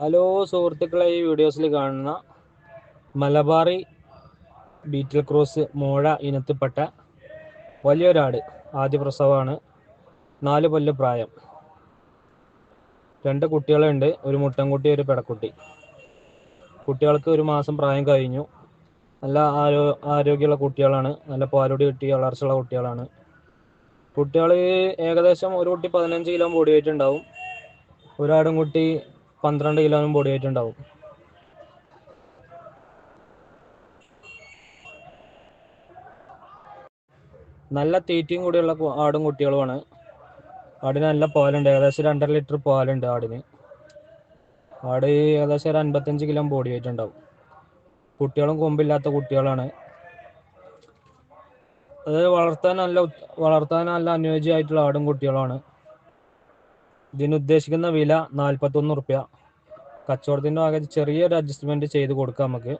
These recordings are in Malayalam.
ഹലോ സുഹൃത്തുക്കളെ ഈ വീഡിയോസിൽ കാണുന്ന മലബാറി ബീറ്റിൽ ക്രോസ് മോഴ ഇനത്തിൽപ്പെട്ട വലിയൊരാട് ആദ്യ പ്രസവമാണ്. നാല് കൊല്ലം പ്രായം. രണ്ട് കുട്ടികളുണ്ട് ഒരു മുട്ടൻകുട്ടി ഒരു പെടക്കുട്ടി. കുട്ടികൾക്ക് ഒരു മാസം പ്രായം കഴിഞ്ഞു. നല്ല ആരോ ആരോഗ്യമുള്ള കുട്ടികളാണ്. നല്ല പാലുടി കിട്ടി വളർച്ചയുള്ള കുട്ടികളാണ്. കുട്ടികൾ ഏകദേശം ഒരു കുട്ടി പതിനഞ്ച് കിലോ ബോഡി വെയിറ്റ് ഉണ്ടാവും. ഒരാടും കുട്ടി പന്ത്രണ്ട് കിലോനും ബോഡി വെയിറ്റ് ഉണ്ടാവും. നല്ല തീറ്റയും കൂടിയുള്ള ആടും കുട്ടികളുമാണ്. ആടിന് നല്ല പാലുണ്ട്. ഏകദേശം രണ്ടര ലിറ്റർ പാലുണ്ട് ആടിന്. ആട് ഏകദേശം ഒരു അൻപത്തഞ്ച് കിലോ ബോഡി വെയിറ്റ് ഉണ്ടാവും. കുട്ടികളും കൊമ്പില്ലാത്ത കുട്ടികളാണ്. അത് വളർത്താൻ നല്ല വളർത്താൻ നല്ല അനുയോജ്യമായിട്ടുള്ള ആടും കുട്ടികളുമാണ്. ഇതിന് ഉദ്ദേശിക്കുന്ന വില നാൽപ്പത്തൊന്ന് റുപ്യ. കച്ചവടത്തിന്റെ ആകെ ചെറിയൊരു അഡ്ജസ്റ്റ്മെന്റ് ചെയ്ത് കൊടുക്കാം നമുക്ക്.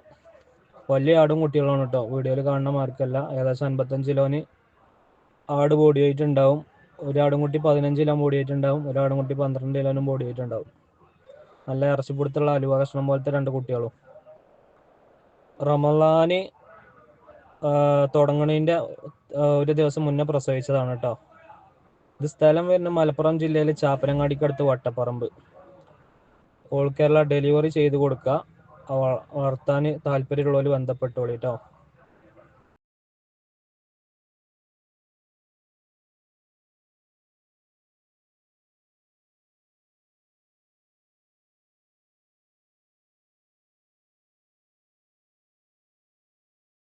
വലിയ ആടും കുട്ടികളാണ് കേട്ടോ. വീഡിയോയിൽ കാണുന്ന മാർക്കല്ല ഏകദേശം അൻപത്തഞ്ച് കിലോന് ആട് ബോഡി വെയിറ്റ് ഉണ്ടാവും. ഒരാടും കുട്ടി പതിനഞ്ച് കിലോ ബോഡി വെയിറ്റ് ഉണ്ടാവും. ഒരാടും കുട്ടി പന്ത്രണ്ട് കിലോനും ബോഡി വെയിറ്റ് ഉണ്ടാവും. നല്ല ഇറച്ചിപ്പിടുത്തുള്ള അലുവ കഷ്ണം പോലത്തെ രണ്ട് കുട്ടികളും. റമലാന് തുടങ്ങണതിന്റെ ഒരു ദിവസം മുന്നേ പ്രസവിച്ചതാണ് കേട്ടോ. ഇത് സ്ഥലം വരുന്ന മലപ്പുറം ജില്ലയിലെ ചാപ്പനങ്ങാടിക്കടുത്ത് വട്ടപ്പറമ്പ്. ഓൾ കേരള ഡെലിവറി ചെയ്ത് കൊടുക്കുക. വളർത്താൻ താല്പര്യമുള്ളവർ ബന്ധപ്പെട്ടോളി കേട്ടോ